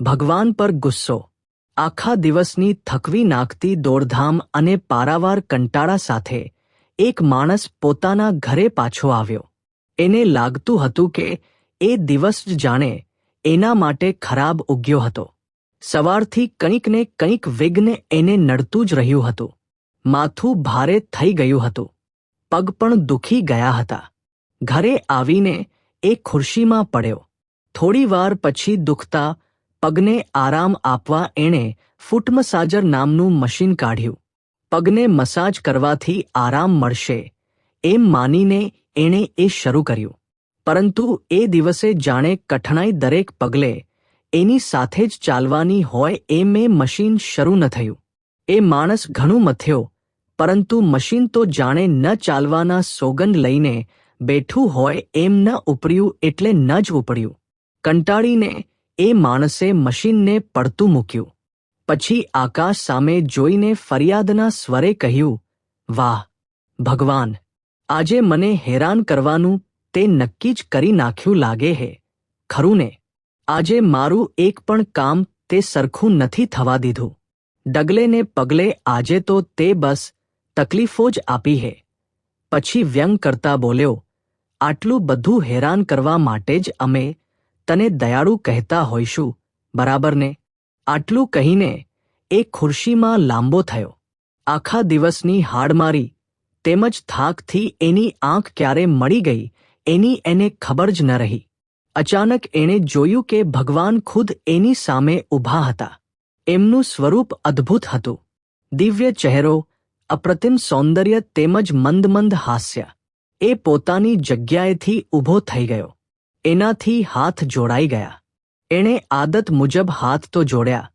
ભગવાન પર ગુસ્સો. આખા દિવસની થકવી નાખતી દોડધામ અને પારાવાર કંટાળા સાથે એક માણસ પોતાના ઘરે પાછો આવ્યો. એને લાગતું હતું કે એ દિવસ જાણે એના માટે ખરાબ ઉગ્યો હતો. સવારથી કંઈક ને કંઈક વિઘ્ન એને નડતું જ રહ્યું હતું. માથું ભારે થઈ ગયું હતું. પગ પણ દુખી ગયા હતા. ઘરે આવીને એ ખુરશીમાં પડ્યો. થોડીવાર પછી દુખતા પગને આરામ આપવા એણે ફૂટમસાજર નામનું મશીન કાઢ્યું. પગને મસાજ કરવાથી આરામ મળશે, એમ માનીને એણે એ શરૂ કર્યું. પરંતુ એ દિવસે જાણે કઠણાઈ દરેક પગલે એની સાથે જ ચાલવાની હોય એમ એ મશીન શરૂ ન થયું. એ માણસ ઘણું મથ્યો, પરંતુ મશીન તો જાણે ન ચાલવાના સોગંદ લઈને બેઠું હોય એમ ન ઉપડ્યું એટલે ન જ ઉપડ્યું. કંટાળીને એ માણસે મશીનને પડતું મૂક્યું. પછી આકાશ સામે જોઈને ફરિયાદના સ્વરે કહ્યું, વાહ, ભગવાન, આજે મને હેરાન કરવાનું તે નક્કી જ કરી નાખ્યું લાગે હે. ખરું ને? આજે મારું એક પણ કામ તે સરખું નથી થવા દીધું. ડગલે ને પગલે આજે તો તે બસ તકલીફો જ આપી હે. પછી વ્યંગ કરતા બોલ્યો, આટલું બધું હેરાન કરવા માટે જ અમે તને દયાળુ કહેતા હોઈશું. બરાબર ને? આટલું કહીને એ ખુરશીમાં લાંબો થયો. આખા દિવસની હાડમારી તેમજ થાકથી એની આંખ ક્યારે મળી ગઈ, એની એને ખબર જ ન રહી. અચાનક એણે જોયું કે ભગવાન ખુદ એની સામે ઊભા હતા. એમનું સ્વરૂપ અદ્ભુત હતું. દિવ્ય ચહેરો, અપ્રતિમ સૌંદર્ય તેમજ મંદ મંદ હાસ્ય. એ પોતાની જગ્યાએથી ઊભો થઈ ગયો. એનાથી હાથ જોડાઈ ગયા. એણે આદત મુજબ હાથ તો જોડ્યા,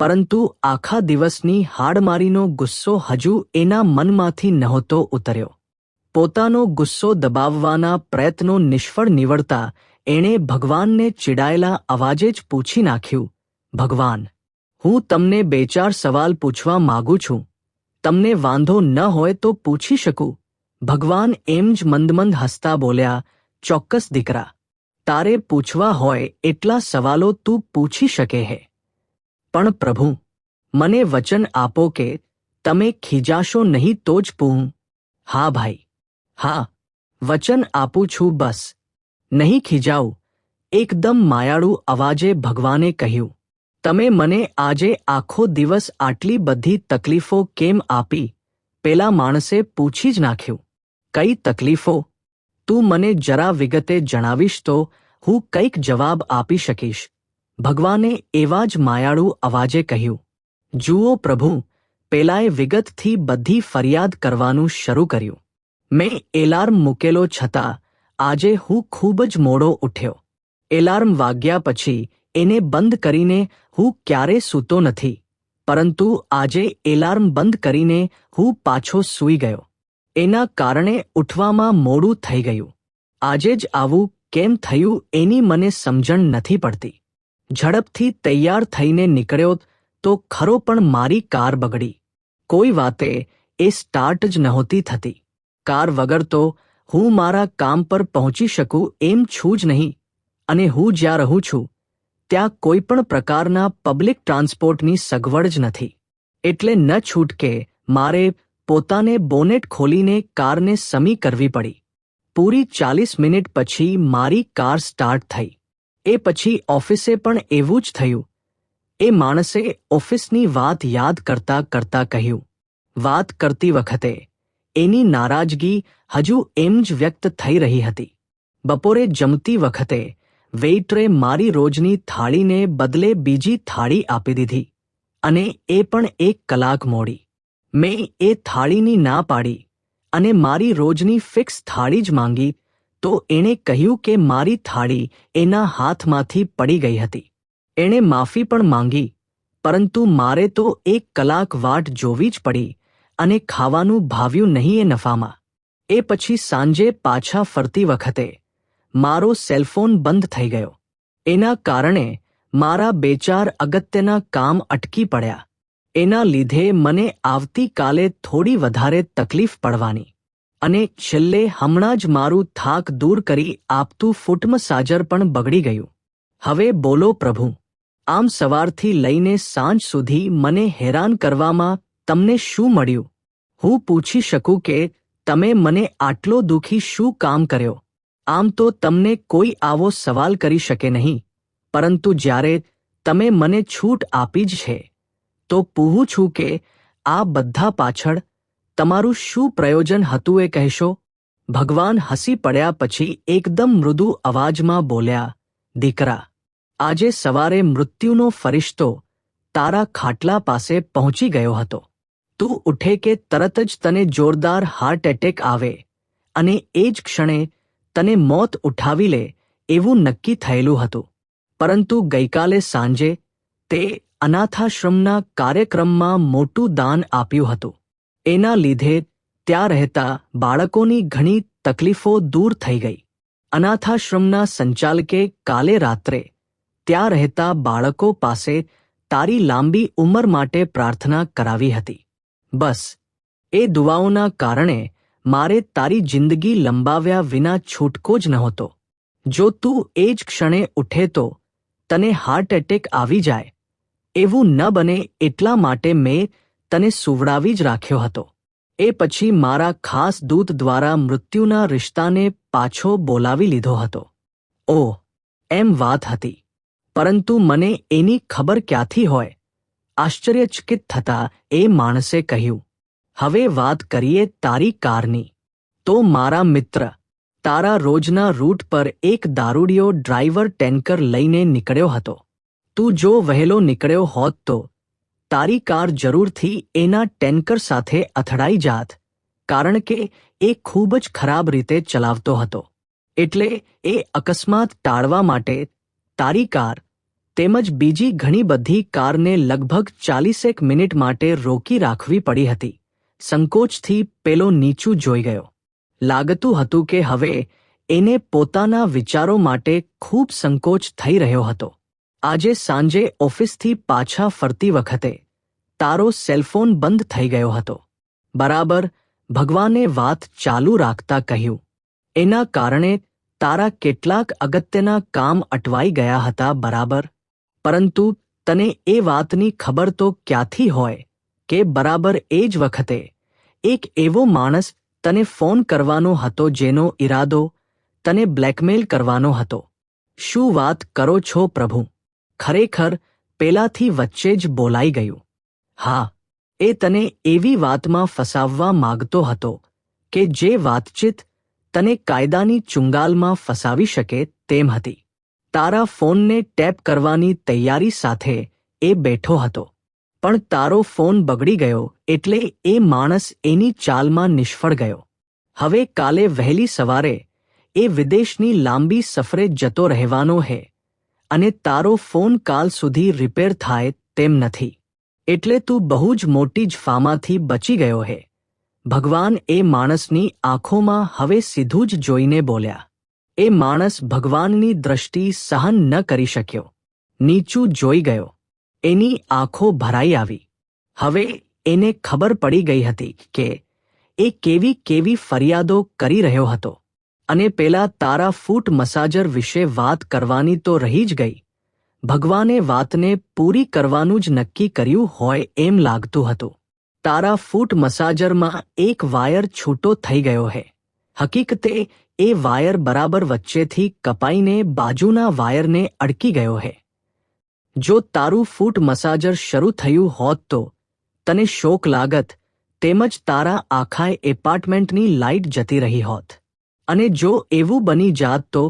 પરંતુ આખા દિવસની હાડમારીનો ગુસ્સો હજુ એના મનમાંથી નહોતો ઉતર્યો. પોતાનો ગુસ્સો દબાવવાના પ્રયત્નો નિષ્ફળ નીવડતા એણે ભગવાનને ચીડાયેલા અવાજે જ પૂછી નાખ્યું, ભગવાન, હું તમને બે ચાર સવાલ પૂછવા માગું છું. તમને વાંધો ન હોય તો પૂછી શકું. ભગવાન એમ જ મંદમંદ હસતા બોલ્યા, ચોક્કસ દીકરા તારે પૂછવા હોય એટલા સવાલો તું પૂછી શકે હે. પણ પ્રભુ, મને વચન આપો કે તમે ખીજાશો નહીં તો જ પૂહું હા ભાઈ, હા, વચન આપું છું બસ. નહીં ખીજાવું, એકદમ માયાળુ અવાજે ભગવાને કહ્યું, તમે મને આજે આખો દિવસ આટલી બધી તકલીફો કેમ આપી? પેલા માણસે પૂછી જ નાખ્યું, કઈ તકલીફો? તું મને જરા વિગતે જણાવીશ તો હું કંઈક જવાબ આપી શકીશ. ભગવાને એવા જ માયાળુ અવાજે કહ્યું, જુઓ પ્રભુ, પેલાએ વિગતથી બધી ફરિયાદ કરવાનું શરૂ કર્યું. મેં એલાર્મ મૂકેલો છતાં આજે હું ખૂબ જ મોડો ઉઠ્યો. એલાર્મ વાગ્યા પછી એને બંધ કરીને હું ક્યારે સૂતો નથી. પરંતુ આજે એલાર્મ બંધ કરીને હું પાછો સૂઈ ગયો. એના કારણે ઉઠવામાં મોડું થઈ ગયું. આજે જ આવું કેમ થયું એની મને સમજણ નથી પડતી. ઝડપથી તૈયાર થઈને નીકળ્યો તો ખરો પણ મારી કાર બગડી. કોઈ વાતે એ સ્ટાર્ટ જ નહોતી થતી. કાર વગર તો હું મારા કામ પર પહોંચી શકું એમ છું જ નહીં. અને હું જ્યાં રહું છું, ત્યાં કોઈ પણ પ્રકારના પબ્લિક ટ્રાન્સપોર્ટની સગવડ જ નથી. એટલે ન છૂટકે મારે પોતાને બોનેટ ખોલીને કારને સમી કરવી પડી. પૂરી ચાલીસ મિનિટ પછી મારી કાર સ્ટાર્ટ થઈ. એ પછી ઓફિસે પણ એવું જ થયું. એ માણસે ઓફિસની વાત યાદ કરતા કરતા કહ્યું. વાત કરતી વખતે એની નારાજગી હજુ એમ જ વ્યક્ત થઈ રહી હતી. બપોરે જમતી વખતે વેઇટરે મારી રોજની થાળીને બદલે બીજી થાળી આપી દીધી. અને એ પણ એક કલાક મોડી. મેં એ થાળીની ના પાડી અને મારી રોજની ફિક્સ થાળી જ માંગી તો એણે કહ્યું કે મારી થાળી એના હાથમાંથી પડી ગઈ હતી. એણે માફી પણ માંગી, પરંતુ મારે તો એક કલાક વાટ જોવી જ પડી અને ખાવાનું ભાવ્યું નહીં એ નફામાં. એ પછી સાંજે પાછા ફરતી વખતે મારો સેલફોન બંધ થઈ ગયો. એના કારણે મારા બે ચાર અગત્યના કામ અટકી પડ્યા. એના લીધે મને આવતીકાલે થોડી વધારે તકલીફ પડવાની. અને છેલ્લે હમણાં જ મારું થાક દૂર કરી આપતું ફૂટમસાજર પણ બગડી ગયું. હવે બોલો પ્રભુ. આમ સવારથી લઈને સાંજ સુધી મને હેરાન કરવામાં તમને શું મળ્યું? હું પૂછી શકું કે તમે મને આટલો દુઃખી શું કામ કર્યો? આમ તો તમને કોઈ આવો સવાલ કરી શકે નહીં. પરંતુ જ્યારે તમે મને છૂટ આપી જ છે તો પૂહું છું કે આ બધા પાછળ તમારું શું પ્રયોજન હતું એ કહેશો? ભગવાન હસી પડ્યા પછી એકદમ મૃદુ અવાજમાં બોલ્યા, દીકરા, આજે સવારે મૃત્યુનો ફરિશ્તો તારા ખાટલા પાસે પહોંચી ગયો હતો. તું ઉઠે કે તરત જ તને જોરદાર હાર્ટ એટેક આવે અને એ જ ક્ષણે તને મોત ઉઠાવી લે એવું નક્કી થયેલું હતું. પરંતુ ગઈકાલે સાંજે તે અનાથાશ્રમના કાર્યક્રમમાં મોટું દાન આપ્યું હતું. એના લીધે ત્યાં રહેતા બાળકોની ઘણી તકલીફો દૂર થઈ ગઈ. અનાથાશ્રમના સંચાલકે કાલે રાત્રે ત્યાં રહેતા બાળકો પાસે તારી લાંબી ઉંમર માટે પ્રાર્થના કરાવી હતી. બસ, એ દુવાઓના કારણે મારે તારી જિંદગી લંબાવ્યા વિના છૂટકો જ નહોતો. જો તું એ જ ક્ષણે ઉઠે તો તને હાર્ટ એટેક આવી જાય. એવું ન બને એટલા માટે મેં તને સુવડાવી જ રાખ્યો હતો. એ પછી મારા ખાસ દૂત દ્વારા મૃત્યુના રિશ્તાને પાછો બોલાવી લીધો હતો. ઓહ, એમ વાત હતી. પરંતુ મને એની ખબર ક્યાંથી હોય? આશ્ચર્યચકિત થતા એ માણસે કહ્યું, હવે વાત કરીએ તારી કારની. તો મારા મિત્ર, તારા રોજના રૂટ પર એક દારૂડિયો ડ્રાઈવર ટેન્કર લઈને નીકળ્યો હતો. તું જો વહેલો નીકળ્યો હોત તો, તારી કાર જરૂરથી એના ટેન્કર સાથે અથડાઈ જાત, કારણ કે એ ખૂબ જ ખરાબ રીતે ચલાવતો હતો. એટલે એ અકસ્માત ટાળવા માટે તારી કાર તેમજ બીજી ઘણી બધી કારને લગભગ ચાલીસેક મિનિટ માટે રોકી રાખવી પડી હતી. સંકોચથી પેલો નીચું જોઈ ગયો. લાગતું હતું કે હવે એને પોતાના વિચારો માટે ખૂબ સંકોચ થઈ રહ્યો હતો. આજે સાંજે ઓફિસથી પાછા ફરતી વખતે તારો સેલફોન બંધ થઈ ગયો હતો. બરાબર, ભગવાને વાત ચાલુ રાખતા કહ્યું. એના કારણે તારા કેટલાક અગત્યના કામ અટવાઈ ગયા હતા, બરાબર? પરંતુ તને એ વાતની ખબર તો ક્યાંથી હોય કે બરાબર એ જ વખતે એક એવો માણસ તને ફોન કરવાનો હતો જેનો ઈરાદો તને બ્લેકમેલ કરવાનો હતો. શું વાત કરો છો પ્રભુ? ખરેખર પેલાથી વચ્ચે જ બોલાઈ ગયું. હા, એ તને એવી વાતમાં ફસાવવા માગતો હતો કે જે વાતચીત તને કાયદાની ચુંગાલમાં ફસાવી શકે તેમ હતી. તારા ફોનને ટેપ કરવાની તૈયારી સાથે એ બેઠો હતો. પણ તારો ફોન બગડી ગયો એટલે એ માણસ એની ચાલમાં નિષ્ફળ ગયો. હવે કાલે વહેલી સવારે એ વિદેશની લાંબી સફરે જતો રહેવાનો હે. અને તારો ફોન કાલ સુધી રિપેર થાય તેમ નથી. એટલે તું બહુ જ મોટી જ ફામાથી બચી ગયો હે. ભગવાન એ માણસની આંખોમાં હવે સીધું જ જોઈને બોલ્યા. એ માણસ ભગવાનની દ્રષ્ટિ સહન ન કરી શક્યો. નીચું જોઈ ગયો. એની આંખો ભરાઈ આવી. હવે એને ખબર પડી ગઈ હતી કે એ કેવી કેવી ફરિયાદો કરી રહ્યો હતો. અને પેલા તારા ફૂટ મસાજર વિશે વાત કરવાની તો રહી જ ગઈ. ભગવાને વાતને પૂરી કરવાનું જ નક્કી કર્યું હોય એમ લાગતું હતું. તારા ફૂટ મસાજરમાં એક વાયર છૂટો થઈ ગયો હે. હકીકતે એ વાયર બરાબર વચ્ચેથી કપાઈને બાજુના વાયરને અડકી ગયો હે. જો તારું ફૂટ મસાજર શરૂ થયું હોત તો, તને શોક લાગત, તેમજ તારા આખાય એપાર્ટમેન્ટની લાઇટ જતી રહી હોત. અને જો એવું બની જાત તો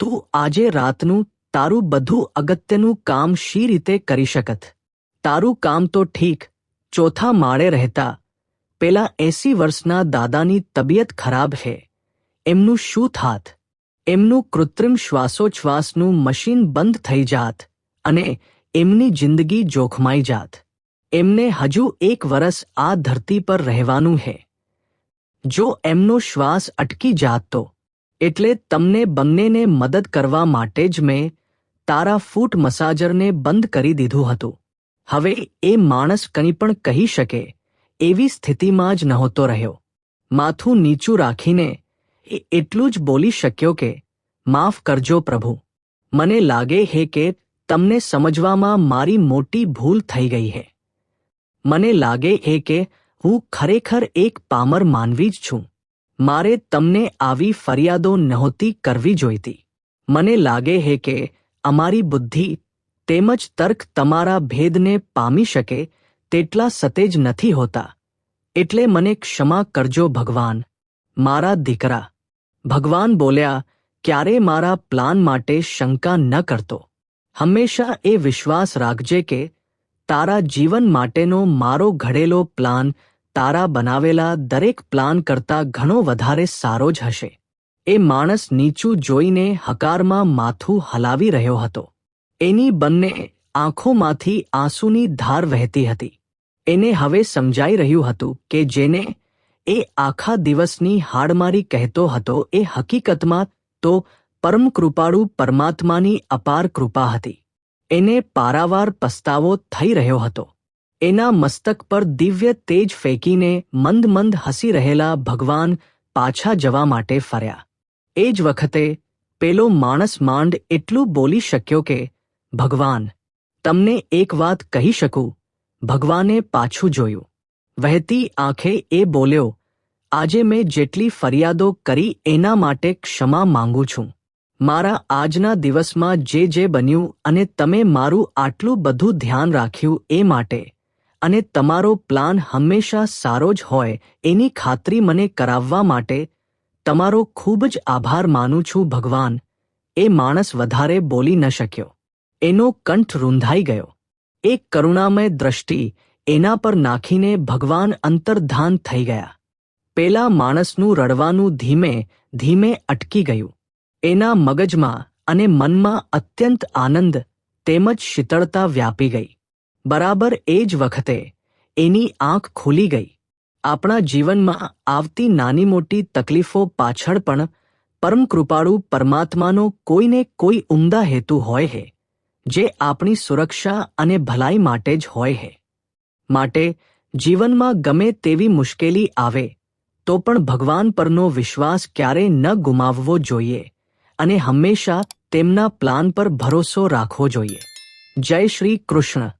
તું આજે રાતનું તારું બધું અગત્યનું કામ શી રીતે કરી શકત? તારું કામ તો ઠીક, ચોથા માળે રહેતા. પેલા એસી વર્ષના દાદાની તબિયત ખરાબ છે એમનું શું થાત? એમનું કૃત્રિમ શ્વાસોચ્છ્વાસનું મશીન બંધ થઈ જાત અને એમની જિંદગી જોખમાઈ જાત. એમને હજુ એક વરસ આ ધરતી પર રહેવાનું હે. જો એમનો શ્વાસ અટકી જાત તો, એટલે તમને બંનેને મદદ કરવા માટે જ મેં તારા ફૂટ મસાજરને બંધ કરી દીધું હતું. હવે એ માણસ કંઈ પણ કહી શકે, એવી સ્થિતિમાં જ નહોતો રહ્યો. માથું નીચું રાખીને એ એટલું જ બોલી શક્યો કે, માફ કરજો પ્રભુ. મને લાગે હે કે તમને સમજવામાં મારી મોટી ભૂલ થઈ ગઈ હે. મને લાગે હે કે હું ખરેખર એક પામર માનવી જ છું. મારે તમને આવી ફરિયાદો નહોતી કરવી જોઈતી. મને લાગે છે કે અમારી બુદ્ધિ તેમજ તર્ક તમારા ભેદને પામી શકે તેટલા સતેજ નથી હોતા. એટલે મને ક્ષમા કરજો ભગવાન, મારા દીકરા. ભગવાન બોલ્યા, ક્યારે મારા પ્લાન માટે શંકા ન કરતો. હંમેશા એ વિશ્વાસ રાખજે કે તારા જીવન માટેનો મારો ઘડેલો પ્લાન તારા બનાવેલા દરેક પ્લાન કરતાં ઘણો વધારે સારો જ હશે. એ માણસ નીચું જોઈને હકારમાં માથું હલાવી રહ્યો હતો. એની બંને આંખોમાંથી આંસુની ધાર વહેતી હતી. એને હવે સમજાઈ રહ્યું હતું કે જેને એ આખા દિવસની હાડમારી કહેતો હતો એ હકીકતમાં તો પરમ કૃપાળુ પરમાત્માની અપાર કૃપા હતી. એને પારાવાર પસ્તાવો થઈ રહ્યો હતો. એના મસ્તક પર દિવ્ય તેજ ફેંકીને મંદ મંદ હસી રહેલા ભગવાન પાછા જવા માટે ફર્યા. એ જ વખતે પેલો માણસ માંડ એટલું બોલી શક્યો કે, ભગવાન, તમને એક વાત કહી શકું? ભગવાને પાછું જોયું. વહેતી આંખે એ બોલ્યો, આજે મેં જેટલી ફરિયાદો કરી એના માટે ક્ષમા માંગુ છું. મારા આજના દિવસમાં જે જે બન્યું અને તમે મારું આટલું બધું ધ્યાન રાખ્યું એ માટે અને તમારો પ્લાન હંમેશા સારો જ હોય એની ખાતરી મને કરાવવા માટે તમારો ખૂબ જ આભાર માનું છું ભગવાન. એ માણસ વધારે બોલી ન શક્યો. એનો કંઠ રૂંધાઈ ગયો. એક કરુણામય દ્રષ્ટિ એના પર નાખીને ભગવાન અંતર્ધાન થઈ ગયા. પેલા માણસનું રડવાનું ધીમે ધીમે અટકી ગયું. એના મગજમાં અને મનમાં અત્યંત આનંદ તેમજ શીતળતા વ્યાપી ગઈ. બરાબર એ જ વખતે એની આંખ ખુલી ગઈ. આપણા જીવનમાં આવતી નાની મોટી તકલીફો પાછળ પણ પરમ કૃપાળુ પરમાત્માનો કોઈને કોઈ ઉમદા હેતુ હોય હે, જે આપણી સુરક્ષા અને ભલાઈ માટે જ હોય હે. માટે જીવનમાં ગમે તેવી મુશ્કેલી આવે, તો પણ ભગવાન પરનો વિશ્વાસ ક્યારેય ન ગુમાવવો જોઈએ અને હંમેશા તેમના પ્લાન પર ભરોસો રાખવો જોઈએ. જય શ્રી કૃષ્ણ.